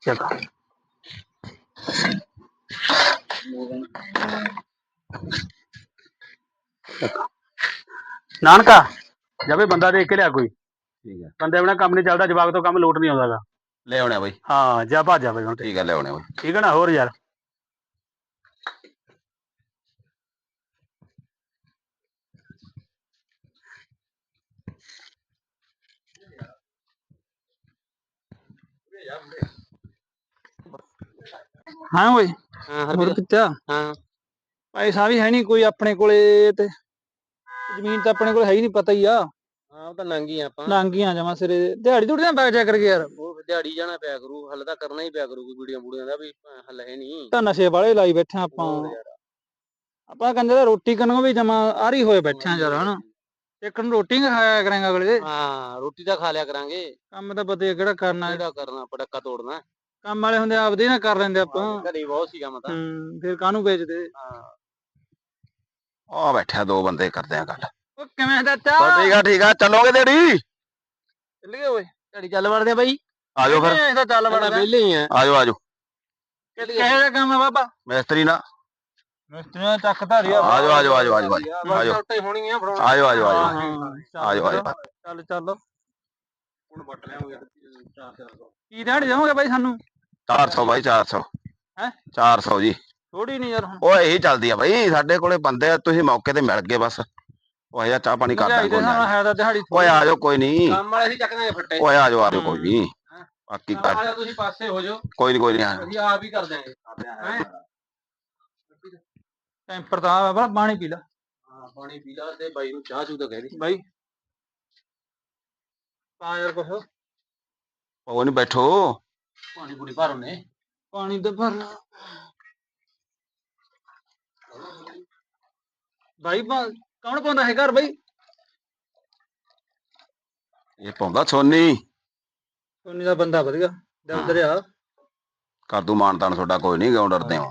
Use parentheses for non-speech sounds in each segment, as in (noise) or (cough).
ਚਲੋ। ਨਾਨਕਾ ਜਾਵੇ ਬੰਦਾ ਦੇਖ ਕੇ ਲਿਆ ਕੋਈ। ਠੀਕ ਹੈ। ਬੰਦੇ ਬਿਨਾ ਕੰਮ ਨਹੀਂ ਚੱਲਦਾ ਜਵਾਬ ਤੋਂ ਕੰਮ ਲੋਟ ਨਹੀਂ ਆਉਂਦਾਗਾ। ਲੈ ਆਉਣੇ ਬਾਈ। ਹਾਂ ਜਾ ਭੱਜ ਜਾਵੇ ਹੁਣ। ਠੀਕ ਹੈ ਲੈ ਆਉਣੇ ਬਾਈ। ਠੀਕ ਹੈ ਨਾ ਹੋਰ ਯਾਰ। ਹਾਂ ਓਏ ਹਾਂ ਹੋਰ ਕਿੱਥੇ ਆ ਹਾਂ। ਪੈਸਾ ਵੀ ਹੈ ਨਹੀਂ ਕੋਈ ਆਪਣੇ ਕੋਲੇ ਤੇ ਜ਼ਮੀਨ ਤਾਂ ਆਪਣੇ ਕੋਲ ਹੈ ਹੀ ਨਹੀਂ ਪਤਾ ਹੀ ਆ। ਹਾਂ ਉਹ ਤਾਂ ਨੰਗੀ ਆਪਾਂ। ਨਾਂਗੀਆਂ ਜਮਾ ਸਿਰੇ। ਦਿਹਾੜੀ ਦੁੜੀ ਨਾ ਬੈਠ ਜਾ ਕਰਕੇ ਯਾਰ। ਉਹ ਦਿਹਾੜੀ ਜਾਣਾ ਪਿਆ ਕਰੂ ਹੱਲ ਤਾਂ ਕਰਨਾ ਹੀ ਪਿਆ ਕਰੂ ਕੋਈ ਵੀਡੀਓ ਬੂੜੀਆਂ ਦਾ ਵੀ ਭਾਂ ਹੱਲ ਹੈ ਨਹੀਂ ਤਾਂ ਨਸ਼ੇ ਵਾਲੇ ਲਾਈ ਬੈਠੇ ਆਂ ਆਪਾਂ। ਹੋਰ ਯਾਰ। ਆਪਾਂ ਤਾਂ ਰੋਟੀ ਕਰਨ ਵੀ ਜਮਾ ਆਰੀ ਹੋਏ ਬੈਠੇ ਆਂ ਯਾਰ ਹਨਾ। ਇੱਕ ਨੂੰ ਰੋਟੀ ਨਾ ਖਾਇਆ ਕਰਾਂਗੇ ਅਗਲੇ ਹਾਂ ਰੋਟੀ ਤਾਂ ਖਾ ਲਿਆ ਕਰਾਂਗੇ। ਕੰਮ ਤਾਂ ਪਤਾ ਹੀ ਆ ਕਿਹੜਾ ਕਰਨਾ ਕਿਹੜਾ ਕਰਨਾ ਪਟੱਕਾ ਤੋੜਨਾ ਕੰਮ ਵਾਲੇ ਹੁੰਦੇ ਆਪਦੇ ਹੀ ਨਾ ਕਰ ਲੈਂਦੇ ਆਪਾਂ। ਘਰੇ ਬਹੁਤ ਸੀ ਕੰਮ ਤਾਂ। ਹੂੰ ਫਿਰ ਕਾਹਨੂੰ ਵੇਚਦੇ? ਹਾਂ। ਆ ਬੈਠਿਆ ਦੋ ਬੰਦੇ ਕਰਦੇ ਆ ਗੱਲ। ਉਹ ਕਿਵੇਂ ਬਸ ਠੀਕ ਆ ਠੀਕ ਆ ਚੱਲੋਗੇ ਦੇੜੀ ਚੱਲ ਗਏ ਓਏ। ਦਿਹਾੜੀ ਚੱਲ ਵੜਦੇ ਆ ਬਾਈ। ਆਜੋ ਫਿਰ। ਇਹ ਤਾਂ ਚੱਲ ਬੜਾ ਵਿਹਲੇ ਹੀ ਆ। ਆਜੋ ਆਜੋ ਕਿਹੋ ਜਿਹਾ ਕੰਮ ਆ ਬਾਬਾ? ਮਿਸਤਰੀ ਨਾ। ਮਿਸਤਰੀਆਂ ਚੱਕ ਧਾਰੀ ਆਜੋ ਆਜੋ ਆਜੋ ਆਜੋ ਆਜੋ ਆਜੋ। ਛੋਟੇ ਹੋਣੀ ਆ ਫੜਾਉਣ ਆਜੋ ਆਜੋ ਆਜੋ। ਹਾਂ ਆਜੋ ਆਜੋ। ਚੱਲ ਚੱਲ। ਹੁਣ ਵੱਟ ਲਿਆਉਂਗੇ 4-400 ਕੀ ਦਿਹਾੜੀ ਦੇਵੋਗੇ ਬਾਈ ਸਾਨੂੰ? 400 ਬਾਈ 400 ਹੈਂ? 400 ਜੀ। ਥੋੜੀ ਨਹੀਂ ਯਾਰ ਹੁਣ। ਓਏ ਇਹੀ ਚੱਲਦੀ ਆ ਬਾਈ ਸਾਡੇ ਕੋਲੇ ਬੰਦੇ ਆ ਤੁਸੀਂ ਮੌਕੇ ਤੇ ਮਿਲ ਗਏ ਬਸ। ਓਏ ਯਾ ਚਾਹ ਪਾਣੀ ਕਰ ਮਹਿੰਗਾਈ ਦੇ ਦਾਂਗੇ ਹਿਸਾਬ ਨਾਲ ਹੈ ਤਾਂ ਦਿਹਾੜੀ ਓਏ ਆਜੋ ਕੋਈ ਨਹੀਂ। ਕੰਮ ਵਾਲੇ ਅਸੀਂ ਚੱਕ ਦਾਂਗੇ ਫੱਟੇ। ਓਏ ਆਜੋ ਆਜੋ ਕੋਈ ਨਹੀਂ। ਬਾਕੀ ਆ ਕਰ। ਜਾਓ ਤੁਸੀਂ ਪਾਸੇ ਹੋ ਜਾਓ। ਕੋਈ ਨਹੀਂ ਕੋਈ ਨਹੀਂ ਅਸੀਂ ਆਪ ਹੀ ਕਰ ਦਿਆਂਗੇ ਹੈਂ? ਟੈਂਪਰ ਤਾਂ ਆ ਬਾਬਾ ਪਾਣੀ ਪੀ ਲੈ। ਹਾਂ ਪਾਣੀ ਪੀ ਲਾ ਤੇ ਬਾਈ ਨੂੰ ਚਾਹ ਚੂ ਤਾਂ ਕਹਿ ਦੇ। ਬਾਈ। ਪਾ ਯਾਰ ਕੁਛ। ਉਹ ਨਹੀਂ ਬੈਠੋ। ਪਾਣੀ ਪੂਰੀ ਭਰ ਉਹਨੇ ਪਾਣੀ ਤਾਂ ਭਰ ਲਾ। ਬਾਈ ਕੌਣ ਪਾਉਂਦਾ ਹੈ ਘਰ ਬਾਈ? ਇਹ ਪਾਉਂਦਾ ਸੋਨੀ। ਸੋਨੀ ਦਾ ਬੰਦਾ ਵਧੀਆ। ਦਫਤਰ ਆ ਕਰ ਦੂ ਮਾਨਤਾਨ ਤੁਹਾਡਾ ਕੋਈ ਨਹੀਂ ਕਿਉਂ ਡਰਦੇ ਹੋ?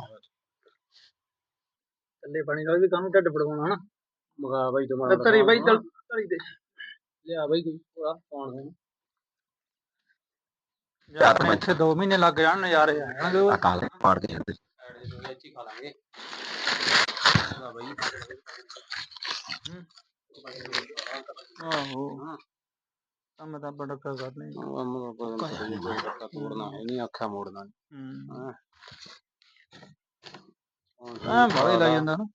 ਥੱਲੇ ਪਾਣੀ ਨਾਲ ਵੀ ਕਾਹਨੂੰ ਢੱਡ ਪੜਵਾਉਣਾ ਹਨਾ? ਮਗਾ ਬਾਈ ਤੋਂ ਤਰੀ ਬਾਈ ਚੱਲ ਤਰੀ ਦੇ ਲਿਆ ਬਾਈ ਕੋਈ ਪੂਰਾ ਪਾਉਣ ਦੇ ਯਾਰ ਆਪਣੇ ਇੱਥੇ 2 ਮਹੀਨੇ ਲੱਗ ਜਾਣ ਨਜ਼ਾਰੇ ਆ ਜਾਣਗੇ ਉਹ। ਕਾਲ ਪਾੜ ਕੇ ਛੱਡ ਦੇ ਐਡ ਦੇ ਵਿੱਚ ਹੀ ਖਾ ਲਾਂਗੇ। ਆ ਬਾਈ। ਆਹੋ। ਕੰਮ ਤਾਂ ਬੜਾ ਕਰ ਕਰਨੇ ਧੱਕਾ ਤੋੜਨਾ ਹੈ ਨਹੀਂ। ਅੱਖਾਂ ਮੋੜਨਾ ਹੂੰ। ਹੁਣ ਆ ਬਾਲੇ ਲਾਈ ਜਾਂਦਾ ਨਾ।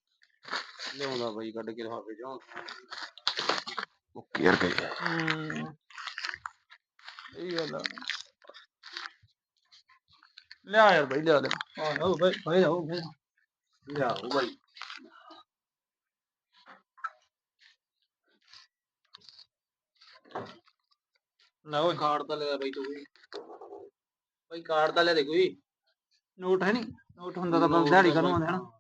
ਲਿਆਉਂਦਾ ਬਾਈ ਕੱਢ ਕੇ ਲਿਫਾਫੇ ਚੋਂ। ਕੇਅਰ ਗਏ ਹੂੰ। ਇਹ ਗੱਲ ਆ। ਲਿਆ ਯਾਰ ਬਾਈ ਲਿਆ ਦੇ ਆਹੋ ਬਾਈ ਬਾਈ ਆਓ ਬਾਈ। ਲਿਆਓ ਬਾਈ। ਨਾ ਓਏ। ਕਾਰਡ ਤਾਂ ਲਿਆ ਬਾਈ ਤੂੰ ਵੀ। ਬਾਈ ਕਾਰਡ ਤਾਂ ਲਿਆ ਦੇ ਕੋਈ। ਨੋਟ ਹੈ ਨਹੀਂ ਨੋਟ ਹੁੰਦਾ ਤਾਂ ਬਸ ਦਿਹਾੜੀ ਕਰਨੋਂ ਆਉਂਦੇ ਹਨਾ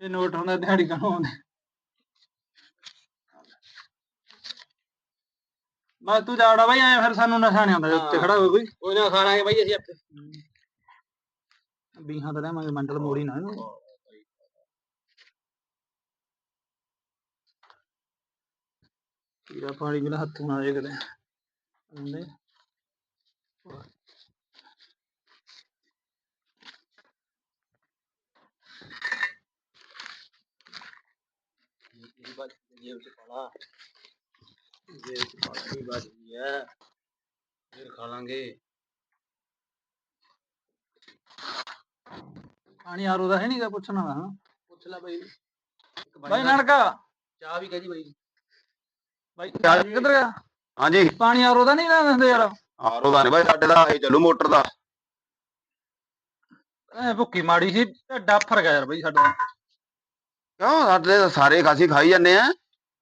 ਇਹ ਨੋਟ ਹੁੰਦਾ ਦਿਹਾੜੀ ਕਰਨੋਂ ਆਉਂਦੇ ਬਸ ਤੂੰ ਜਾੜਾ ਬਾਈ ਐ ਫਿਰ ਸਾਨੂੰ ਨਸ਼ਾ ਨਹੀਂ ਆਉਂਦਾ ਜੇ ਉੱਤੇ ਖੜਾ ਹੋਵੇ ਕੋਈ। ਕੋਈ ਨਾ ਖਾ ਲਾਂਗੇ ਬਾਈ ਅਸੀਂ ਆਪੇ ਬੀਹਾਂ ਤਾਂ ਲੈਵਾਂਗੇ ਮੰਡਲ ਮੋੜੀ ਨਾ ਇਹਨੂੰ। ਕੀੜਾ ਪਾਣੀ ਬਿਨਾ ਹੱਥੋਂ ਨਾ ਜੇ ਕਦੇ। ਹੁੰਦੇ ਜੇਬ ਚ ਪਾਲਾ। ਜੇਬ ਚ ਪਾਲਾ ਨਹੀਂ ਬਾਜੀ ਹੈ ਫਿਰ ਖਾ ਲਾਂਗੇ। ਪਾਣੀ ਆਰੋ ਦਾ ਹੈ ਨਹੀਂਗਾ ਪੁੱਛਣਾ। ਦਾ ਹਾਂ ਪੁੱਛ ਲੈ ਬਾਈ। ਇੱਕ ਬਾਈ ਨਾਲ ਨਾਨਕਾ। ਚਾਹ ਵੀ ਕਹੀ ਬਾਈ। ਬਾਈ ਕਿੱਧਰ ਗਿਆ? ਹਾਂਜੀ। ਪਾਣੀ ਆਰੋ ਦਾ ਨਹੀਂ ਲੈਂਦੇ ਯਾਰ। ਆਰੋ ਦਾ ਨਹੀਂ ਬਾਈ ਸਾਡੇ ਦਾ ਇਹ ਚੱਲੂ ਮੋਟਰ ਦਾ। ਐ ਭੁੱਕੀ ਮਾੜੀ ਸੀ ਢੱਡਾ ਫਰ ਗਿਆ ਯਾਰ ਬਾਈ ਸਾਡਾ। ਕਿਉਂ? ਸਾਡੇ ਤਾਂ ਸਾਰੇ ਖਾਸੀ ਖਾਈ ਜਾਂਦੇ ਆ।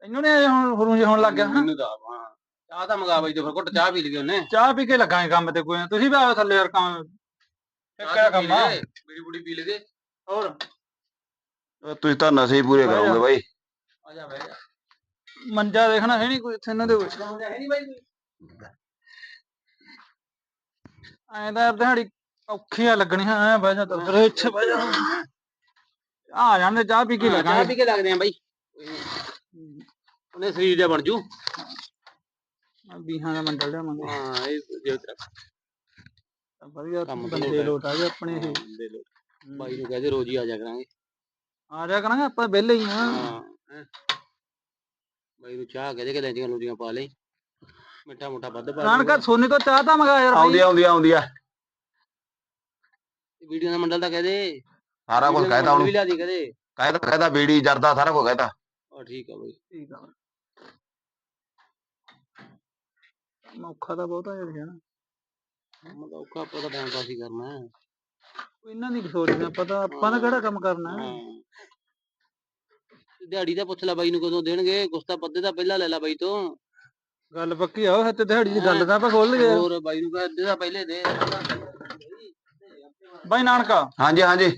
ਤੈਨੂੰ ਨੇ ਹੁਣ ਹੁਰੂ ਜੇ ਹੋਣ ਲੱਗ ਗਿਆ ਮੈਨੂੰ ਤਾਂ ਆਪ, ਹਾਂ। ਚਾਹ ਤਾਂ ਮੰਗਾ ਬਾਈ ਤੇ ਫਿਰ ਘੁੱਟ ਚਾਹ ਪੀ ਲਈ ਉਹਨੇ। ਚਾਹ ਪੀ ਕੇ ਲੱਗਾਂਗੇ ਕੰਮ ਤੇ ਕੋਈ ਨਾ। ਤੁਸੀਂ ਵੀ ਆਓ ਥੱਲੇ ਯਾਰ ਕੰਮ। ਕਿਹੜਾ ਕੰਮ ਆ। ਬੀੜੀ ਬੁੜੀ ਪੀ ਲਗੇ ਹੋਰ? ਤੁਸੀਂ ਤਾਂ ਨਸ਼ੇ ਹੀ ਪੂਰੇ ਕਰੋਗੇ ਬਾਈ। ਆ ਜਾ ਬਹਿ ਜਾ। ਮੰਜਾ ਦੇਖਣਾ ਹੈ ਨਹੀਂ ਕੋਈ ਇੱਥੇ ਇਹਨਾਂ ਦੇ ਵਿੱਚ ਹੈ ਨਹੀਂ ਬਾਈ ਕੋਈ? ਐਂ ਤਾਂ ਯਾਰ ਦਿਹਾੜੀ ਔਖੀ ਆ ਲੱਗਣੀ ਹੈ ਐ ਬਹਿ ਜਾ ਤਰ ਇੱਥੇ ਬਹਿ ਜਾ। ਆ ਜਾਂਦੇ ਚਾਹ ਪੀ ਕੇ ਹਾਂ, ਚਾਹ ਲੱਗਾਂਗੇ। ਪੀ ਕੇ ਲੱਗਦੇ ਆ ਬਾਈ। ਉਹਨੇ ਸਰੀਰ ਜਿਹਾ ਬਣ ਜੂ। ਬੀਹਾਂ ਦਾ ਮੰਡਲ ਲਿਆਵਾਂਗੇ। ਹਾਂ ਇਹ ਜੇ ਤੇਰਾ ਵਧੀਆ ਕੰਮ ਬੰਦੇ ਲੋਟ ਆ ਗਏ ਆਪਣੇ ਇਹ। ਦੇ ਬਾਈ ਨੂੰ ਕਹਦੇ ਰੋਜ਼ ਹੀ ਆ ਜਾ ਕਰਾਂਗੇ। ਆ ਜਾ ਕਰਾਂਗੇ ਆਪਾਂ ਵਿਹਲੇ ਹੀ ਹਾਂ। ਬਾਈ ਨੂੰ ਚਾਹ ਕਹਦੇ ਕਿ ਲੈਂਦੀਆਂ ਲੂਦੀਆਂ ਪਾ ਲਈ। ਮਿੱਠਾ ਮੁੱਠਾ ਵੱਧ ਪਾ ਨਾਨਕਾ ਸੋਨੀ ਤੋਂ ਚਾਹ ਤਾਂ ਮੰਗਾ ਯਾਰ ਆਉਂਦੀ ਆਉਂਦੀ ਆ, ਆਉਂਦੀ ਆ। ਵੀਡੀਓ ਦਾ ਮੰਡਲ ਤਾਂ ਕਹਦੇ ਸਾਰਾ ਕੁਝ ਕਹਿਦਾ ਵੀ ਉਹਨੂੰ ਦੀ ਕਹਿਦਾ ਕਹਿਦਾ ਬੀੜੀ ਜਰਦਾ ਸਾਰਾ ਕੁਝ ਕਹਿਦਾ ਉਹ ਠੀਕ ਆ ਬਾਈ। ਠੀਕ ਆ। ਮੌਖਾ ਤਾਂ ਬਹੁਤਾ ਯਾਰ ਹੈ ਨਾ। ਕੰਮ ਤਾਂ ਔਖਾ ਆਪਾਂ ਤਾਂ ਟਾਈਮ ਪਾਸ ਹੀ ਕਰਨਾ ਹੈ। ਕੋਈ ਇਹਨਾਂ ਦੀ ਨੀ ਸੋਚਦੇ ਆਪਾਂ ਤਾਂ ਆਪਾਂ ਨੇ ਕਿਹੜਾ ਕੰਮ ਕਰਨਾ ਹੈ। ਦਿਹਾੜੀ ਦਾ ਪੁੱਛ ਲੈ ਬਾਈ ਨੂੰ ਕਦੋਂ ਦੇਣਗੇ ਕੁਛ ਤਾਂ ਪੱਦੇ ਦਾ ਪਹਿਲਾਂ ਲੈ ਲੈ ਬਾਈ ਤੋਂ। ਗੱਲ ਪੱਕੀ ਆ ਉਹ ਤੇ ਦਿਹਾੜੀ ਦੀ ਗੱਲ ਤਾਂ ਆਪਾਂ ਖੋਲ ਗਏ ਹੋਰ ਬਾਈ ਨੂੰ ਕਹ ਅੱਧੇ ਦਾ ਪਹਿਲੇ ਦੇ। ਬਾਈ ਨਾਨਕਾ। ਹਾਂਜੀ ਹਾਂਜੀ।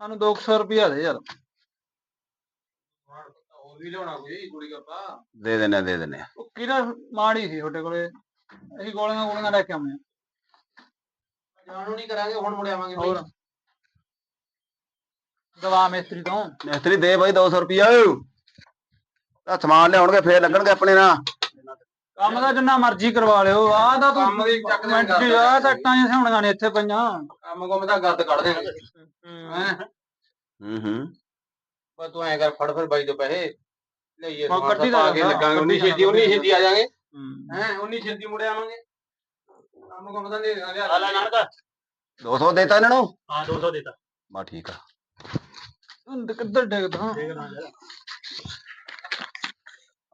ਸਾਨੂੰ 200 ਰੁਪਿਆ ਦੇ ਯਾਰ। ਵੀ ਲਿਆਉਣਾ ਕੋਈ ਕੁੜੀ ਗੱਪਾ ਦੇ ਦਿੰਨੇ ਆ, ਦੇ ਦਿੰਨੇ ਆ। ਉਹ ਕਿਹਦਾ ਮਾੜੀ ਸੀ ਤੁਹਾਡੇ ਕੋਲੇ? ਅਸੀਂ ਗੋਲੀਆਂ ਗੋਲੀਆਂ ਲੈ ਕੇ ਆਉਂਦੇ ਆ ਜਾਣੂ ਨਹੀਂ ਕਰਾਂਗੇ ਹੁਣ ਮੁੜ ਆਵਾਂਗੇ ਬਾਈ। ਹੋਰ ਦਵਾ ਮਿਸਤਰੀ ਤੋਂ। ਮਿਸਤਰੀ ਦੇ ਬਾਈ 200 ਰੁਪਿਆ ਆ ਸਮਾਨ ਲਿਆਉਣਗੇ ਫੇਰ ਲੱਗਣਗੇ ਆਪਣੇ ਨਾਲ। ਕੰਮ ਦਾ ਜਿੰਨਾ ਮਰਜ਼ੀ ਕਰਵਾ ਲਿਓ। ਆ ਤਾਂ ਤੂੰ ਕੰਮ ਦੀ ਚੱਕ ਦਿਆਂਗੇ ਮਿੰਟ 'ਚ ਆ ਤਾਂ ਟਾਂ ਸਹਾਉਣੀਆਂ ਨੇ ਇੱਥੇ ਪਈਆਂ। ਕੰਮ ਕੰਮ ਦਾ ਗੱਦ ਕੱਢ ਦੇਣਗੇ। ਹੈਂ। ਹੂੰ? ਹੂੰ ਪਰ ਤੂੰ ਐ ਕਰ ਫੜ ਫਿਰ ਬਾਈ ਤੋਂ ਪੈਸੇ। ਲਈਏ ਸਮਾਨ ਕੱਢੀ ਤਾਂ ਦਾ ਲੱਗਾਂਗੇ ਉਨੀ ਛੇਤੀ ਉਨੀ। ਛੇਤੀ ਆ ਜਾਾਂਗੇ। ਹੂੰ। ਉਨੀ ਛੇਤੀ ਮੁੜ ਆਵਾਂਗੇ। ਕੰਮ ਕੰਮ ਦਾ ਨਹੀਂ ਲਿਆ ਲੈ ਨਾਨਕਾ। 200 ਦੇਤਾ ਇਹਨਾਂ ਨੂੰ? ਹਾਂ 200 ਦਿੱਤਾ। ਬਾ ਠੀਕ ਆ। ਹੁਣ ਤੇ ਕਿੱਧਰ ਡੇਗਦਾ?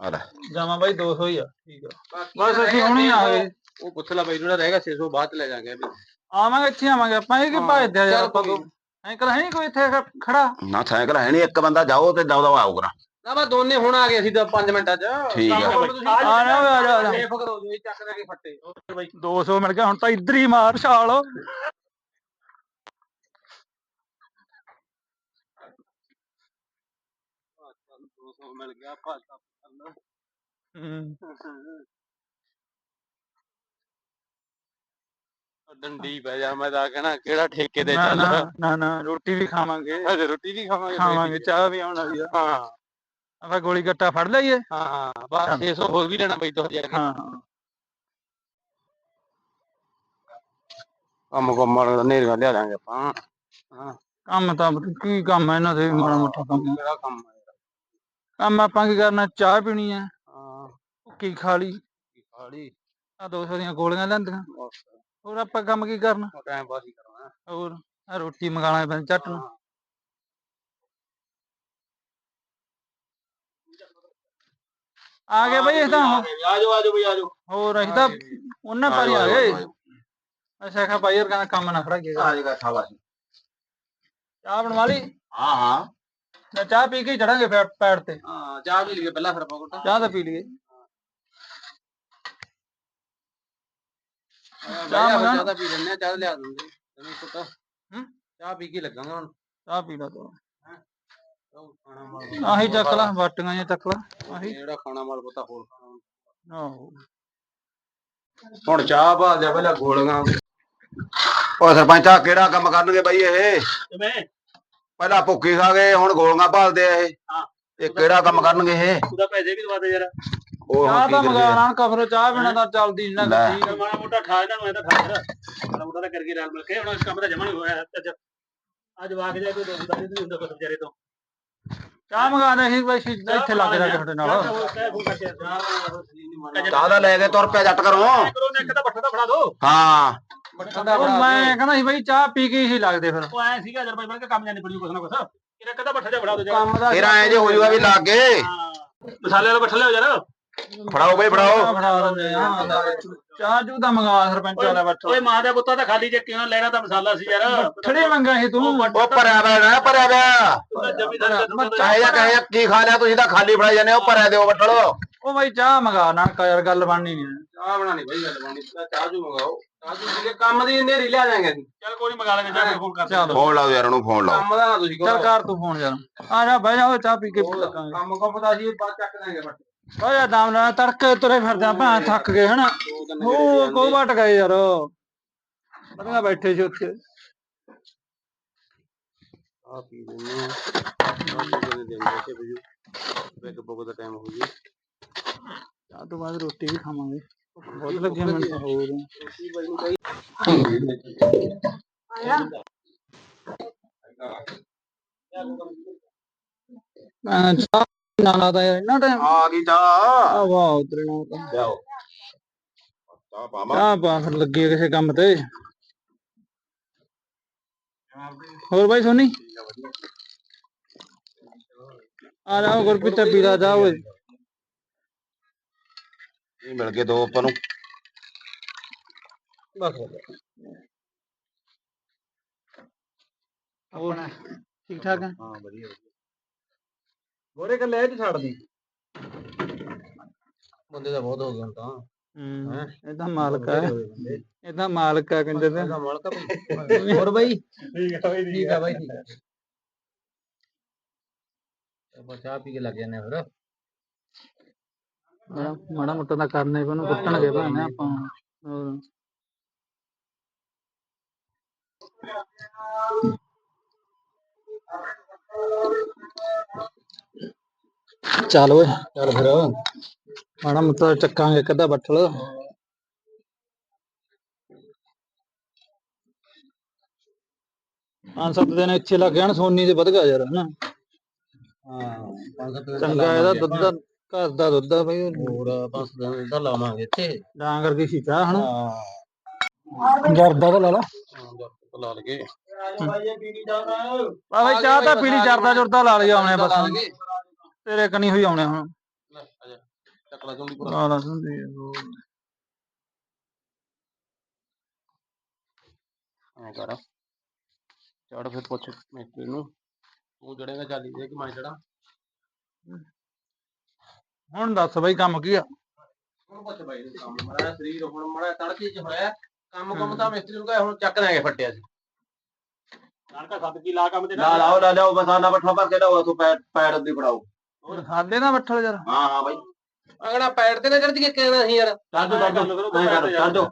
ਆ ਲੈ। ਜਾਵਾਂ ਬਾਈ 200 ਹੀ ਆ। ਠੀਕ ਆ। ਬਸ ਅਸੀਂ ਹੁਣੇ ਆ ਗਏ। ਉਹ ਪੁੱਛ ਲੈ ਬਾਈ ਜਿਹੜਾ ਰਹੇਗਾ 600 ਬਾਅਦ ਚ ਲੈ ਜਾਾਂਗੇ ਅਭੀ। ਆਵਾਂਗੇ ਇੱਥੇ ਆਵਾਂਗੇ। ਆਪਾਂ ਇਹ ਕੀ ਭਾਜਦੇ ਆ ਯਾਰ ਆਪਾਂ ਕੋਈ ਤੋਂ? ਐਂਕਲ ਹੈ ਨੀ ਕੋਈ ਇੱਥੇ ਖੜਾ? ਨਾ ਸਾਈਕਲ ਹੈ ਨਹੀਂ ਇੱਕ ਬੰਦਾ ਜਾਓ ਤੇ ਦਵਾ ਦਵਾ ਆਊਗਾ ਨਾ ਬਾ ਦੋਨੇ ਹੁਣ ਆ ਗਏ ਅਸੀਂ ਤਾਂ 5 ਮਿੰਟਾਂ ਚ। ਠੀਕ ਆ। ਆ ਜਾ, ਆ ਜਾ, ਆ ਜਾ। ਬੇਫਿਕਰ ਹੋ ਜਾਓ ਜੀ, ਚੱਕ ਦਾਂਗੇ ਫੱਟੇ। ਹੋਰ ਬਾਈ। 200 ਮਿਲ ਗਿਆ ਹੁਣ ਤਾਂ ਇੱਧਰ ਹੀ ਮਾਰ ਛਾਲ। ਚੱਲ 200 ਮਿਲ ਗਿਆ ਭਾਜਾ ਹੂੰ। ਡੰਡੀ ਪੈ ਜਾ ਮੈਂ ਤਾਂ ਕਹਿਣਾ ਕਿਹੜਾ ਠੇਕੇ ਤੇ ਨਾ ਨਾ ਨਾ ਰੋਟੀ ਵੀ ਖਾਵਾਂਗੇ। ਅਜੇ ਰੋਟੀ ਵੀ ਖਾਵਾਂਗੇ ਖਾਵਾਂਗੇ ਚਾਹ ਵੀ ਆਉਣ ਵਾਲੀ ਆ। ਹਾਂ। ਆਪਾਂ ਗੋਲੀ ਗੱਟਾ ਫੜ ਲਈਏ। ਹਾਂ ਹਾਂ ਬਸ 600 ਹੋਰ ਵੀ ਲੈਣਾ ਬਈ 2000 ਹਾਂ। ਕੰਮ ਕੰਮ ਵਾਲਾ ਨੇਰੀਆਂ ਲਿਆ ਦਾਂਗੇ ਆਪਾਂ। ਕੰਮ ਤਾਂ ਕੀ ਕੰਮ ਹੈ ਇਹਨਾਂ ਦੇ ਮਾੜਾ ਮੋਟਾ ਕੰਮ। ਕਿਹੜਾ ਕੰਮ ਹੈ ਕੰਮ ਆਪਾਂ ਕੀ ਕਰਨਾ ਚਾਹ ਪੀਣੀ ਆ। ਹਾਂ। ਕੀ ਖਾ ਲਈ। ਖਾਲੀ ਆ 200 ਦੀਆਂ ਗੋਲੀਆਂ ਲੈਂਦੀਆਂ। ਹੋਰ ਆਪਾਂ ਕੰਮ ਕੀ ਕਰਨਾ? ਟਾਈਮ ਪਾਸ ਹੀ ਕਰਨਾ। ਹੋਰ ਆ ਰੋਟੀ ਮੰਗਾਣਾ ਪੈਂਦੀ ਝੱਟ ਨੂੰ। ਆ ਗਏ ਬਈ ਇਹ ਤਾਂ ਆ ਜਾਓ ਆ ਜਾਓ ਬਈ ਆ ਜਾਓ। ਹੋਰ ਅਸੀਂ ਤਾਂ ਉਹਨਾਂ ਪਰ ਹੀ ਆ ਗਏ। ਅੱਛਾ ਖਾ ਭਾਈ ਯਾਰ ਕਹਿੰਦਾ ਕੰਮ ਨਾ ਖੜਾ ਗਿਆ ਆ ਜਾਏਗਾ ਸ਼ਾਬਾਸ਼ ਚਾਹ ਬਣਵਾ ਲਈ? ਹਾਂ ਹਾਂ। ਮੈਂ ਚਾਹ ਪੀ ਕੇ ਚੜਾਂਗੇ ਪੈੜ ਤੇ। ਹਾਂ ਚਾਹ ਵੀ ਲਈਏ ਪਹਿਲਾਂ ਫਿਰ ਆਪਾਂ ਕੋਟਾ ਚਾਹ ਤਾਂ ਪੀ ਲਈਏ। ਚਾਹ ਮੰਗਾਉਣਾ? ਚਾਹ ਪੀ ਲੈਣੇ ਚਾਹ ਲਿਆ ਦਿੰਦੇ। ਤੈਨੂੰ ਪੁੱਤ। ਹੂੰ? ਚਾਹ ਪੀ ਕੇ ਲੱਗਾਂਗਾ ਹੁਣ। ਚਾਹ ਪੀ ਲਾ ਤੂੰ। ਆਹੀ ਚੱਕ ਲਾ ਬਾਟੀਆਂ ਜਾਂ ਚੱਕ ਲਾ ਆਹੀ। ਜਿਹੜਾ ਖਾਣਾ ਮਾਲ ਪਤਾ ਹੋਰ ਖਾਣਾ। ਆਹੋ। ਹੁਣ ਚਾਹ ਭਾਲ ਜਾ ਪਹਿਲਾਂ ਗੋਲੀਆਂ। ਉਹ ਸਰਪੰਚਾ ਕਿਹੜਾ ਕੰਮ ਕਰਨਗੇ ਬਾਈ ਇਹ? ਕਿਵੇਂ? ਪਹਿਲਾਂ ਭੁੱਕੀ ਖਾ ਗਏ ਹੁਣ ਗੋਲੀਆਂ ਭਾਲਦੇ ਆ ਇਹ। ਹਾਂ। ਇਹ ਕਿਹੜਾ ਕੰਮ ਕਰਨਗੇ ਇਹ? ਉਹਦਾ ਪੈਸੇ ਵੀ ਦਵਾ ਦੇ ਯਾਰ। ਉਹ ਚਾਹ ਹੁਣ ਤਾਂ ਕੀ ਮੰਗਾ ਕਰੀਏ? ਲਾਂ ਕਫਰ ਚਾਹ ਬਿਨਾ ਤਾਂ ਚੱਲਦੀ ਨੀ। ਗੱਡੀ ਮਾੜਾ ਮੋਟਾ ਖਾ ਇਹਨਾਂ ਨੂੰ ਇਹ ਤਾਂ ਖਾ ਫਿਰ ਮਾੜਾ ਮੋਟਾ ਤਾਂ ਕਰਕੇ ਰਲ ਮਿਲ ਕੇ ਹੁਣ ਇਸ ਕੰਮ ਦਾ ਜਮਾ ਨਹੀਂ ਹੋਇਆ ਅੱਜ ਅੱਜ ਵਾਕ ਜਾ ਕੋਈ ਦੋਸਤਾਂ ਨਹੀਂ ਹੁੰਦਾ ਕੁਛ ਵਿਚਾਰੇ ਤੋਂ। ਚਾਹ ਮੰਗਾ ਦੇ ਸੀ ਬਈ ਸਿੱਧਾ ਇੱਥੇ ਲੱਗ ਜਾ ਤੁਹਾਡੇ ਨਾਲ। ਚਾਹ ਦਾ ਲੈ ਕੇ ਤੁਰ ਪਿਆ ਜੱਟ ਕਰੋ ਕਰੋ ਨੇ ਇੱਕ ਤਾਂ ਬੱਠਾ ਤਾਂ ਫੜਾ ਦੋ। ਹਾਂ। ਬੱਠਾ ਦਾ ਉਹ ਮੈਂ ਕਹਿੰਦਾ ਸੀ ਬਈ ਚਾਹ ਪੀ ਕੇ ਹੀ ਲੱਗਦੇ ਫਿਰ। ਉਹ ਐ ਸੀਗਾ ਜਰ ਬਾਈ ਬਣ ਕੇ ਕੰਮ ਜਾਣੀ ਪੜੀ ਕੁਛ ਨਾ ਕੁਛ। ਇਹਦਾ ਕਦਾ ਬੱਠਾ ਜਾ ਫੜਾ ਦੋ ਜਰਾ। ਕੰਮ ਦਾ ਫਿਰ ਐਂ ਜੇ ਹੋ ਜਾਊਗਾ ਵੀ ਲੱਗ ਗਏ ਮਸਾਲੇ ਵਾਲਾ ਬੱਠਾ ਲਿਓ ਯਾਰ ਫੜਾਓ ਬਈ ਫੜਾਓ। ਫੜਾ ਦਿੰਦੇ ਆ। ਚਾਹ ਜੂ ਦਾ ਮੰਗਾ ਸਰਪੰਚ ਵਾਲਾ ਬੱਠਾ। ਓਏ ਮਾਂ ਦਾ ਪੁੱਤਾ ਤਾਂ ਖਾਲੀ ਜੇ ਕਿਉਂ ਲੈਣਾ ਤਾਂ ਮਸਾਲਾ ਸੀ ਯਾਰ। ਖੜੇ ਮੰਗਾ ਸੀ ਤੂੰ। ਉਹ ਭਰਿਆ ਪਿਆ ਨਾ ਭਰਿਆ ਪਿਆ। ਕਹੇ ਜਾ ਕਹੇ ਕੀ ਖਾ ਲਿਆ ਤੁਸੀਂ ਤਾਂ ਖਾਲੀ ਫੜਾਈ ਜਾਂਦੇ ਹੋ ਭਰਿਆ ਦਿਓ ਬੱਟਲ ਉਹ ਬਈ ਚਾਹ ਮੰਗਾ ਨਾ ਯਾਰ ਗੱਲ ਬਣਨੀ ਨਹੀਂ ਚਾਹ ਬਣਾਣੀ ਬਈ ਗੱਲ ਬਣਨੀ। ਚਾਹ ਜੂ ਮੰਗਾਓ। ਚਾਹ ਜੂ ਸੀਗੇ ਕੰਮ ਦੀ ਨੇਰੀ ਲਿਆ ਜਾਾਂਗੇ ਅਸੀਂ। ਚੱਲ ਕੋਈ ਨਹੀਂ ਮੰਗਾ ਲਾਂਗੇ ਜਾ ਫੋਨ ਕਰ ਚੱਲ। ਫੋਨ ਲਾਓ ਯਾਰ ਉਹਨੂੰ ਫੋਨ ਲਾਓ। ਕੰਮ ਦਾ ਨਾ ਤੁਸੀਂ ਚੱਲ ਕਰ। ਤੂੰ ਫੋਨ ਯਾਰ। ਆ ਜਾ ਬਹਿ ਜਾ ਉਹ ਚਾਹ ਪੀ ਕੇ ਕੰਮ ਕੰਮ ਦਾ ਅਸੀਂ ਬਾਅਦ ਚੱਕ ਦਾਂਗੇ ਬੱਟ ਬਹਿ ਜਾ ਦਾਮ ਨਾਲ ਤੜਕੇ ਤੁਰੇ ਫਿਰਦੇ ਆ ਭਾਂ ਥੱਕ ਗਏ ਹਨਾ। ਉਹ ਕੋ ਵਟ ਗਏ ਯਾਰ। ਪਤਾ ਬੈਠੇ ਸੀ ਉੱਥੇ। ਆ। ਪੀ ਲੈਨੇ ਆ ਆ ਦੇ ਦੇ ਬਜੂ ਬੈਕ ਬੁੱਕ ਦਾ ਟਾਈਮ ਹੋ ਜੀ ਚਾਹ ਤੋਂ ਬਾਅਦ ਰੋਟੀ ਵੀ ਖਾਵਾਂਗੇ। ਬਹੁਤ ਲੱਗੀ ਆ ਮੈਨੂੰ ਤਾਂ ਹੋਰ। ਮੈਂ ਚਾਹ ਨਾ ਲਾਦਾ ਯਾਰ ਇੰਨਾ ਟਾਈਮ ਆ ਗਈ ਚਾਹ ਆ ਵਾਹ ਉਤਰੇ ਨਾ ਤਾਂ। ਲਿਆਓ। ਚਾਹ ਪਾਵਾਂ। ਪਾ ਫਿਰ ਲੱਗੀ ਆ ਕਿਸੇ ਕੰਮ ਤੇ। ਹੋਰ ਬਾਈ ਸੋਨੀ? ਆ ਜਾ ਗੁਰਪ੍ਰੀਤ ਪੀ ਲਾ ਜਾ ਓਏ। ਇਹ ਮਿਲ ਗਏ ਦੋ ਆਪਾਂ ਨੂੰ। ਬਸ। ਹੋਰ? ਠੀਕ ਠਾਕ ਆ? ਹਾਂ ਵਧੀਆ। ਗੋਰੇ ਕੱਲੇ ਇਹ ਚ ਛੱਡ ਦੀ। ਬੰਦੇ ਦਾ ਬਹੁਤ ਹੋ ਗਿਆ ਤਾਂ। ਹੂੰ ਇਹ ਤਾਂ ਮਾਲਕ ਆ। ਇਹ ਤਾਂ ਮਾਲਕ ਆ ਕਹਿੰਦੇ ਤੇ। ਮਾਲਕਾ (laughs) ਹੋਰ ਬਾਈ? ਠੀਕ ਆ ਬਾਈ ਠੀਕ ਆ। ਬਾਈ ਠੀਕ ਆ। ਆਪਾਂ ਚਾਹ ਪੀ ਕੇ ਲੱਗ ਜਾਂਦੇ ਆ ਫਿਰ। ਮਾੜਾ ਮੋਟਾ ਤਾਂ ਕਰਨੇ ਪੈਣੂ ਕੁੱਟਣਗੇ ਭਾਵੇਂ ਆਪਾਂ। ਹੋਰ। ਚੱਲ ਓਏ ਚੱਲ ਫਿਰ। ਮਾੜਾ ਮੋਟਾ ਚੱਕਾਂਗੇ ਇੱਕ ਅੱਧਾ ਬੱਠਲ। ਪੰਜ ਸੱਤ ਦਿਨ ਇੱਥੇ ਲੱਗ ਜਾਣ ਸੋਨੀ ਦੇ ਵਧ ਗਿਆ ਯਾਰ ਹਨਾ। ਹਾਂ ਪੰਜ ਸੱਤ ਦਿਨ ਚੰਗਾ ਇਹਦਾ ਦੁੱਧ ਦਾ ਘਰ ਦਾ ਦੁੱਧ ਆ ਬਈ। ਹੋਰ ਪੰਜ ਸੱਤ ਦਿਨ ਤਾਂ ਲਾਵਾਂਗੇ ਇੱਥੇ। ਡਾਂਗਰ ਦੀ ਸੀਤਾ ਹਨਾ। ਹਾਂ। ਜਰਦਾ ਤਾਂ ਲਾ ਲਾ। ਲਾ ਲਗੇ ਆ ਬਈ ਚਾਹ ਤਾਂ ਪੀਣੀ ਜਰਦਾ ਜੁਰਦਾ ਲਾ ਲਈ ਆਉਣੇ ਬਸ। ਤੇਰੇ ਕਨੀ ਹੋਈ ਆਉਣੇ ਹੁਣ। ਚੱਕਲਾ ਚੁੰਡੀ ਲਾ ਲਾ ਸੰਦੀ ਐ ਕਰ। ਚੜ ਫਿਰ ਪੁੱਛ ਮਿਸਤਰੀ ਨੂੰ। ਤੂੰ ਜੜੇਗਾ ਚਾਲੀ ਦੇ ਕਿ ਮੈਂ ਜੜਾ? ਹੁਣ ਦੱਸ ਬਈ ਕੰਮ ਕੀ ਆ? ਹੁਣ ਪੁੱਛ ਬਾਈ ਨੂੰ ਕੰਮ ਮੜਾ ਸਰੀਰ ਹੁਣ ਮੜਾ ਤੜਕੇ ਚ ਹੋਇਆ। ਕੰਮ ਕੰਮ ਤਾਂ ਮਿਸਤਰੀ ਨੂੰ ਕਹੇ ਹੁਣ ਚੱਕ ਦਾਂਗੇ ਫੱਟਿਆ ਸੀ। ਨਾਨਕਾ ਸੱਤ ਕੀ ਲਾ ਕੰਮ ਤੇ ਲਾ ਲਾਓ ਲਾ ਲਿਆਓ ਮਸਾਲਾ ਬੱਠਾ ਭਰ ਕੇ ਲਾਓ ਤੂੰ ਪੈੜ ਪੈੜ ਦੀ ਫੜਾਓ। ਸਾਡੇ ਨਾ ਬੱਠਲ ਯਾਰ। ਹਾਂ ਹਾਂ ਬਾਈ। ਅਗਲਾ ਪੈਰ ਤੇ ਨਾ ਚੜ ਕੇ ਕਹਿਣਾ ਸੀ ਯਾਰ। ਚੱਲ ਦੋ ਚੱਲ ਦੋ ਐਂ ਕਰ ਚੱਲ ਦੋ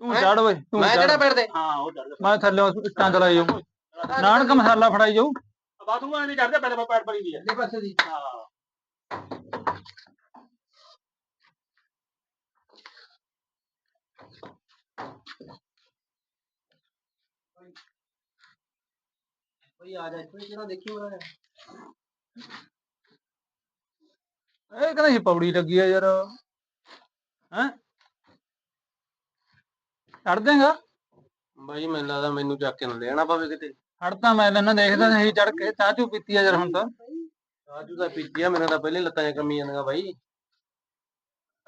ਤੂੰ। ਚੜ ਓਏ ਤੂੰ ਮੈਂ ਚੜ੍ਹ। ਕਿਹੜਾ ਪੈਰ ਤੇ? ਹਾਂ ਉਹ ਚੱਲ ਮੈਂ ਥੱਲੇ ਇੱਟਾਂ ਚਲਾਈ ਜਾਊ। ਨਾਨਕ ਮਸਾਲਾ ਫੜਾਈ ਜਾਊ। ਬਾਥਰੂਮ ਆ ਨਹੀਂ ਚੜਦੇ ਪਹਿਲੇ ਪੈਰ ਪੜੀ ਦੀ ਹੈ ਇਹ ਪਾਸੇ ਦੀ। ਹਾਂ। ਬਈ ਆ ਜਾ ਇੱਥੇ ਕਿਹੜਾ ਦੇਖੀ ਹੋਣਾ ਹੈ। ਇਹ ਕਹਿੰਦਾ ਸੀ ਪੌੜੀ ਲੱਗੀ ਆ ਯਾਰ। ਹੈ? ਚੜ ਦੇਗਾ? ਬਾਈ ਮੈਨੂੰ ਲੱਗਦਾ ਮੈਨੂੰ ਚੱਕ ਕੇ ਨਾ ਲੈਣਾ ਪਵੇ ਕਿਤੇ। ਹੜ ਤਾਂ ਮੈਂ ਲੈਣਾ ਦੇਖਦਾ ਨਹੀਂ ਚੜ ਕੇ ਚਾਹ ਚੂ ਪੀਤੀ ਆ ਯਾਰ ਹੁਣ ਤਾਂ। ਰਾਜੂ ਦਾ ਪੀਤੀ ਆ ਮੇਰੇ ਤਾਂ ਪਹਿਲੇ ਲੱਤਾਂ ਜਾਂ ਕੰਮੀ ਜਾਂਦੀਆਂ ਬਾਈ।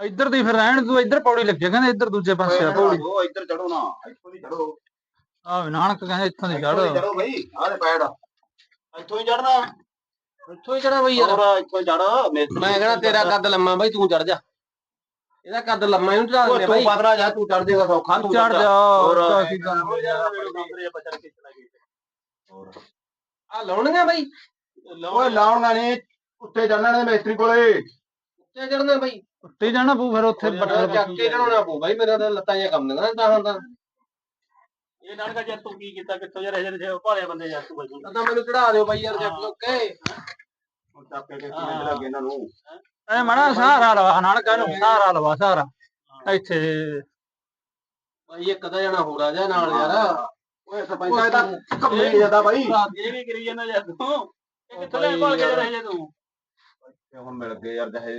ਇੱਧਰ ਦੀ ਫਿਰ ਰਹਿਣ ਤੂੰ ਇੱਧਰ ਪੌੜੀ ਲੱਗੇ ਕਹਿੰਦੇ ਇੱਧਰ ਦੂਜੇ ਪਾਸੇ ਆ ਪੌੜੀ। ਉਹ ਇੱਧਰ ਚੜੋ ਨਾ ਇੱਥੋਂ ਦੀ ਚੜੋ ਆ ਨਾਨਕ ਕਹਿੰਦੇ ਇੱਥੋਂ ਦੀ ਚੜ ਇੱਥੋਂ ਦੀ ਚੜੋ ਬਾਈ ਆਹ ਤੇ ਪੈੜ ਇੱਥੋਂ ਹੀ ਚੜਨਾ ਇੱਥੋਂ ਹੀ ਚੜਾ ਬਾਈ ਯਾਰ। ਹੋਰ ਇੱਥੋਂ ਹੀ ਚੜ ਮੈਂ ਕਹਿੰਦਾ ਤੇਰਾ ਕੱਦ ਲੰਮਾ ਬਾਈ ਤੂੰ ਚੜ ਜਾ। ਇਹਦਾ ਕੱਦ ਲੰਮਾ ਇਹਨੂੰ ਚੜਾ ਦਿੰਦੇ ਤੂੰ ਬਾਈ। ਪਤਲਾ ਜਾ ਤੂੰ ਚੜ ਜਾਏਗਾ ਸੌਖਾ ਤੂੰ ਚੜ ਜਾ। ਹੋਰ ਤਾਂ ਕੀ ਗੱਲ ਆ ਲਾਉਣੀਆਂ ਬਾਈ। ਓਏ ਲਾਉਣਾ ਨਹੀਂ ਉੱਤੇ ਜਾਣਾ ਨੇ ਮੇਸਤਰੀ ਕੋਲੇ। ਉੱਤੇ ਚੜਨਾ ਬਾਈ। ਉੱਤੇ ਜਾਣਾ ਪਊ ਫਿਰ ਉੱਥੇ ਬੱਠਲ ਚੱਕ ਕੇ ਚੜਾਉਣਾ ਪਊ ਬਾਈ ਮੇਰਾ ਤਾਂ ਲੱਤਾਂ ਜਾਂ ਕੰਮ ਦੀਆਂ ਤਾਂ ਹੁੰਦਾ ਇਹ ਨਾਨਕਾ ਜਦ ਤੂੰ ਕੀ ਕੀਤਾ ਕਿੱਥੋਂ ਯਾਰ ਇਹ ਜਿਹੇ ਭਾਲੇ ਬੰਦੇ ਯਾਰ ਤੂੰ ਬਾਈ। ਤਾਂ ਮੈਨੂੰ ਚੜਾ ਦਿਓ ਬਾਈ ਯਾਰ ਚੱਕ ਲੋ ਕੇ ਹੁਣ ਚੱਕ ਕੇ ਕਿੰਨੇ ਲੱਗੇ ਇਹਨਾਂ ਨੂੰ? ਐ ਮੜਾ ਸਹਾਰਾ ਲਵਾ ਨਾਨਕਾ ਨੂੰ ਸਹਾਰਾ ਲਵਾ ਸਹਾਰਾ। ਇੱਥੇ। ਬਾਈ ਇੱਕ ਤਾਂ ਜਣਾ ਹੋਰ ਆ ਜਾ ਨਾਲ ਯਾਰ। ਓਏ ਸਰਪੰਚ ਸਾਹਿਬ ਦਾ ਕੰਮੇ ਨਹੀਂ ਜਾਂਦਾ ਬਾਈ। ਇਹ ਵੀ ਕਰੀ ਜਾਂਦਾ ਯਾਰ ਤੂੰ ਇਹ ਕਿੱਥੋਂ ਲੈ ਭਾਲ ਕੇ ਯਾਰ ਇਹ ਜਿਹੇ ਤੂੰ ਹੁਣ ਮਿਲ ਗਏ ਯਾਰ ਜਹੇ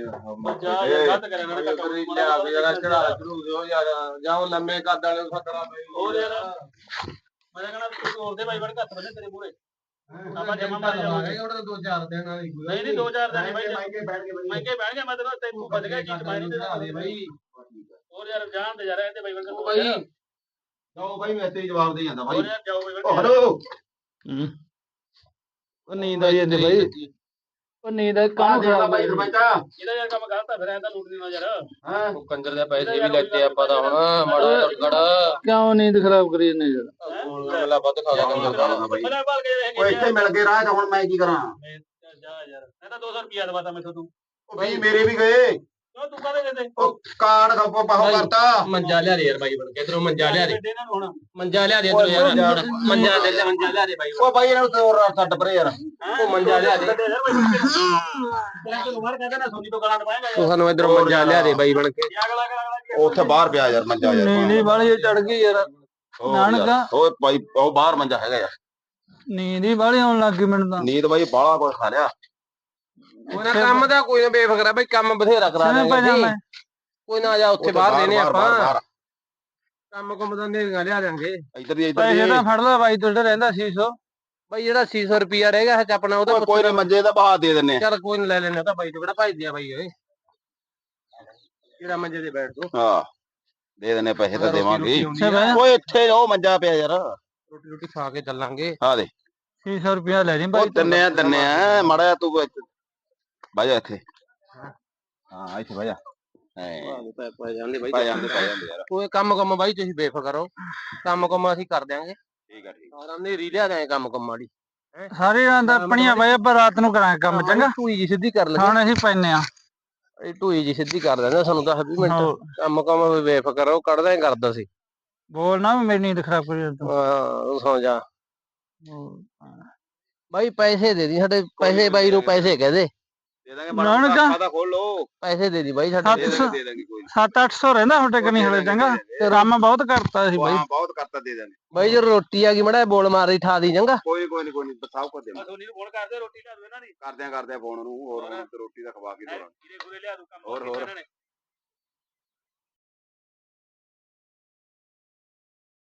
ਜਾ ਯਾਰ ਗਲਤ ਕਰਿਆ ਨਾਨਕਾ ਕੰਮ ਲਿਆ ਕੇ ਜਰਾ ਚੜਾ ਚੜੂ ਦਿਓ ਯਾਰ ਜਾਓ ਲੰਮੇ ਕੱਦ ਵਾਲੇ ਨੂੰ ਸੱਦਣਾ ਬਾਈ ਹੋਰ ਯਾਰ ਮੈਂ ਕਹਿੰਦਾ ਤੂੰ ਹੋਰ ਦੇ ਬਾਈ ਬਣ ਘੱਟ ਬੰਦੇ ਤੇਰੇ ਮੂਰੇ ਆਪਾਂ ਜਮਾ ਮਾਰ ਜਾਵਾਂਗੇ ਉਹਦਾ ਦੋ ਚਾਰ ਦਿਨ ਵਾਲੀ ਨਹੀਂ ਨਹੀਂ 2000 ਦਾ ਨਹੀਂ ਬਾਈ ਮਾਈਕੇ ਬੈਠ ਕੇ ਮੈਂ ਕੇ ਬਹਿ ਗਿਆ ਮੈਂ ਤੈਨੂੰ ਤੈਨੂੰ ਬਚ ਗਿਆ ਚੀਜ਼ ਮੈਂ ਨਹੀਂ ਦੇਣਾ ਬਾਈ। ਹੋਰ ਯਾਰ ਜਾਣ ਦੇ ਯਾਰ ਇਹ ਤੇ ਬਾਈ ਬਣ ਉਹ ਬਾਈ ਜਾਓ ਬਾਈ ਮੈਸੇਜ ਜਵਾਬ ਦੇ ਜਾਂਦਾ ਬਾਈ। ਹੋਰ ਯਾਰ ਜਾਓ ਬਾਈ ਬਣ ਓ ਹਲੋ ਉਹ ਨੀਂਦ ਆਈ ਜਾਂਦੀ ਬਈ। ਉਹ ਨੀਂਦ ਕਾਹਨੂੰ ਖਰਾਬ ਬਾਈ ਸਰਪੰਚ ਇਹਦਾ ਯਾਰ ਕੰਮ ਗਲਤ ਆ ਫਿਰ ਐ ਤਾਂ ਲੁੱਟ ਨਹੀਂ ਯਾਰ ਹਾਂ। ਉਹ ਕੰਜਰ ਦੇ ਪੈਸੇ ਵੀ ਲੈਤੇ ਆਪਾਂ ਤਾਂ ਹੁਣ। ਮਾੜਾ ਟੜਕੜ ਕਿਉਂ ਨੀਂਦ ਖਰਾਬ ਕਰੀ ਜਾਂਦੇ ਯਾਰ? ਅਗਲਾ ਵੱਧ ਖਾ ਗਿਆ ਕੰਜਰ ਦਾ। ਪਹਿਲਾਂ ਭਾਲ ਕੇ ਇਹ ਓਏ ਇੱਥੇ ਮਿਲ ਗਏ ਰਾਹ ਤਾਂ ਹੁਣ ਮੈਂ ਕੀ ਕਰਾਂ? ਜਾ ਯਾਰ। ਮੈਂ ਤਾਂ 200 ਰੁਪਿਆ ਦਵਾਤਾ ਮੈਥੋਂ ਤੂੰ। ਓ ਬਾਈ ਮੇਰੇ ਵੀ ਗਏ। ਉਹ ਤੂੰ ਕਾਹਦੇ ਦੇ ਦੇ ਉਹ ਕਾਰਡ ਖੱਪੋ ਪਾਹੋ ਭਾਈ। ਕਰਤਾ। ਮੰਜਾ ਲਿਆ ਦੇ ਯਾਰ ਬਾਈ ਬਣ ਕੇ ਇਧਰੋਂ ਮੰਜਾ ਲਿਆ ਦੇ। ਦੇ ਇਹਨਾਂ ਨੂੰ ਹੁਣ। ਮੰਜਾ ਲਿਆ ਦੇ ਇਧਰੋਂ ਯਾਰ। ਮੰਜਾ ਦੇ। ਲੈ ਮੰਜਾ ਲਿਆ ਦੇ ਬਾਈ ਉਹ ਬਾਈ ਇਹਨਾਂ ਨੂੰ ਤੋੜ ਰਾ ਛੱਡ ਪਰੇ ਯਾਰ। ਉਹ ਮੰਜਾ ਲਿਆ ਦੇ। ਤੇਰਾ ਤੈਨੂੰ ਮਾਰ ਕਹਿੰਦਾ ਨਾ ਸੋਨੀ ਤੋਂ ਗਲਾਂ ਦਵਾਏਗਾ ਤੂੰ ਸਾਨੂੰ ਇਧਰੋਂ ਮੰਜਾ ਲਿਆ ਦੇ ਬਾਈ ਬਣ ਕੇ। ਅਗਲਾ ਅਗਲਾ ਉੱਥੇ ਬਾਹਰ ਪਿਆ ਯਾਰ ਮੰਜਾ ਯਾਰ। ਨੀਂਦ ਵਾਲੀ ਚੜ ਗਈ ਯਾਰ। ਉਹ ਨਾਨਕਾ। ਯਾਰ, ਓਏ ਬਾਈ ਉਹ ਬਾਹਰ ਮੰਜਾ ਹੈਗਾ ਯਾਰ। ਨੀਂਦ ਹੀ ਵਾਲੀ ਆਉਣ ਲੱਗ ਗਈ ਮੈਨੂੰ ਤਾਂ। ਨੀਂਦ ਬਾਈ ਬਾਹਲਾ ਕੁਝ ਖਾ ਲਿਆ। ਉਹਨਾਂ ਕੰਮ ਦਾ ਕੋਈ ਨਾ ਬੇਫਿਕਰਾ ਬਾਈ ਕੰਮ ਬਥੇਰਾ ਕਰਾ ਪੈ ਦਿਆਂਗੇ ਜਾਣਾ ਕੋਈ ਨਾ ਆ ਜਾ ਉੱਥੇ ਬਾਹਰ ਦੇਨੇ ਆਪਾਂ। ਕੰਮ ਕੁੰਮ ਦਾ ਨੇਰੀਆਂ ਲਿਆ ਦਿਆਂਗੇ। ਇੱਧਰ ਦੀ ਇੱਧਰ ਪੈਸੇ ਦੀ। ਤਾਂ ਫੜ ਲੈ ਬਾਈ ਤੁਹਾਡੇ ਰਹਿੰਦਾ 600 ਬਾਈ ਜਿਹੜਾ 600 ਰੁਪਿਆ ਰਹੇਗਾ ਹੱਥ ਆਪਣਾ ਉਹਦਾ ਓਏ ਕੋਈ ਨਾ ਮੰਜੇ ਦਾ ਬਹਾ ਦੇ ਦਿੰਨੇ ਆ। ਚੱਲ ਕੋਈ ਨਾ ਲੈ ਲੈਣੇ ਤਾਂ ਬਾਈ ਤੋਂ ਕਿਹੜਾ ਭਾਈ ਦਿਆ ਬਾਈ ਓਏ। ਜਿਹੜਾ ਮੰਜੇ ਤੇ ਬੈਠ ਦੋ। ਹਾਂ ਦੇ ਦਿੰਨੇ ਪੈਸੇ ਤਾਂ ਦੇਵਾਂਗੇ। ਓਏ ਇੱਥੇ ਉਹ ਮੰਜਾ ਪਿਆ ਯਾਰ। ਰੋਟੀ ਰੋਟੀ ਖਾ ਕੇ ਚੱਲਾਂਗੇ। ਆ ਦੇ। 600 ਰੁਪਇਆ ਲੈ ਜੀ ਉਹ ਬਾਈ ਦਿੰਨੇ ਆ ਦਿੰਨੇ ਆ। ਮੜਾ ਜਾ ਤੂੰ ਇੱਥੇ ਬਹਿ ਜਾ ਇੱਥੇ ਹਾਂ ਇੱਥੇ ਬਹਿ ਜਾ ਐ ਪੈ ਜਾਂਦੇ ਬਾਈ ਪੈ ਜਾਂਦੇ ਪੈ ਜਾਂਦੇ ਯਾਰ ਕੋਈ ਕੰਮ ਕੰਮ ਬਾਈ ਤੁਸੀਂ ਬੇਫਿਕਰ ਰਹੋ ਕੰਮ ਕੰਮ ਅਸੀਂ ਕਰ ਦਿਆਂਗੇ ਠੀਕ ਆ ਠੀਕ ਸਾਰਾ ਨੇਰੀ ਲਿਆ ਦਿਆਂਗੇ ਕੰਮ ਕੰਮ ਵਾਲੀ ਸਾਰੇ ਰਾਤ ਆਪਣੀਆਂ ਬਾਈ ਆਪਾਂ ਰਾਤ ਨੂੰ ਕਰਾਂਗੇ ਕੰਮ ਚੰਗਾ ਟੂਈ ਜੀ ਸਿੱਧੀ ਕਰ ਲਗੇ ਹੁਣ ਅਸੀਂ ਪੈਨੇ ਆ ਇਹ ਟੂਈ ਜੀ ਸਿੱਧੀ ਕਰ ਦਿੰਦੇ ਸਾਨੂੰ ਤਾਂ 20 ਮਿੰਟ। ਕੰਮ ਕੰਮ ਬੇਫਿਕਰ ਰਹੋ ਕੱਢਦਾ ਹੀ ਕਰਦਾ ਸੀ ਬੋਲ ਨਾ ਮੇਰੀ ਨੀਂਦ ਖਰਾਬ ਕਰੀ ਤੂੰ ਹਾਂ ਸੌ ਜਾ ਬਾਈ ਪੈਸੇ ਦੇ ਦੀ ਸਾਡੇ ਪੈਸੇ ਬਾਈ ਨੂੰ ਪੈਸੇ ਕਹਦੇ ਦੇ ਦਾਂਗੇ ਨਾਨਕਾ। ਖਾਤਾ ਖੋਲ ਲੋ ਪੈਸੇ ਦੇ ਦੀ ਬਾਈ ਸਾਡੇ ਦੇ। ਦਾਂਗੇ ਦੇ ਦਾਂਗੇ ਕੋਈ 7-800 ਰਹਿੰਦਾ ਹੁਣ ਟਿਕ ਨਹੀਂ ਹਲੇ ਚੰਗਾ। ਤੇ ਰਾਮਾ ਬਹੁਤ ਕਰਤਾ ਸੀ ਬਾਈ। ਹਾਂ ਬਹੁਤ ਕਰਤਾ ਦੇ ਦਾਂਗੇ। ਬਾਈ ਜੇ ਰੋਟੀ ਆ ਗਈ ਮੜਾ ਬੋਲ ਮਾਰੀ ਠਾ ਦੀ ਚੰਗਾ। ਕੋਈ ਕੋਈ ਨਹੀਂ ਕੋਈ ਨਹੀਂ ਸਭ ਕੁਝ ਦੇਵਾਂਗੇ ਸੋਨੀ ਨੂੰ ਫੋਨ ਕਰਦੇ ਰੋਟੀ ਲਿਆ ਦੋ ਇਹਨਾਂ ਦੀ। ਕਰਦੇ ਆ ਕਰਦੇ ਆ ਫੋਨ ਨੂੰ ਹੋਰ ਹੁਣ ਤੇ ਰੋਟੀ ਦਾ ਖਵਾ ਕੇ ਦੋਵਾਂਗੇ ਹੋਰ, ਹੋਰ।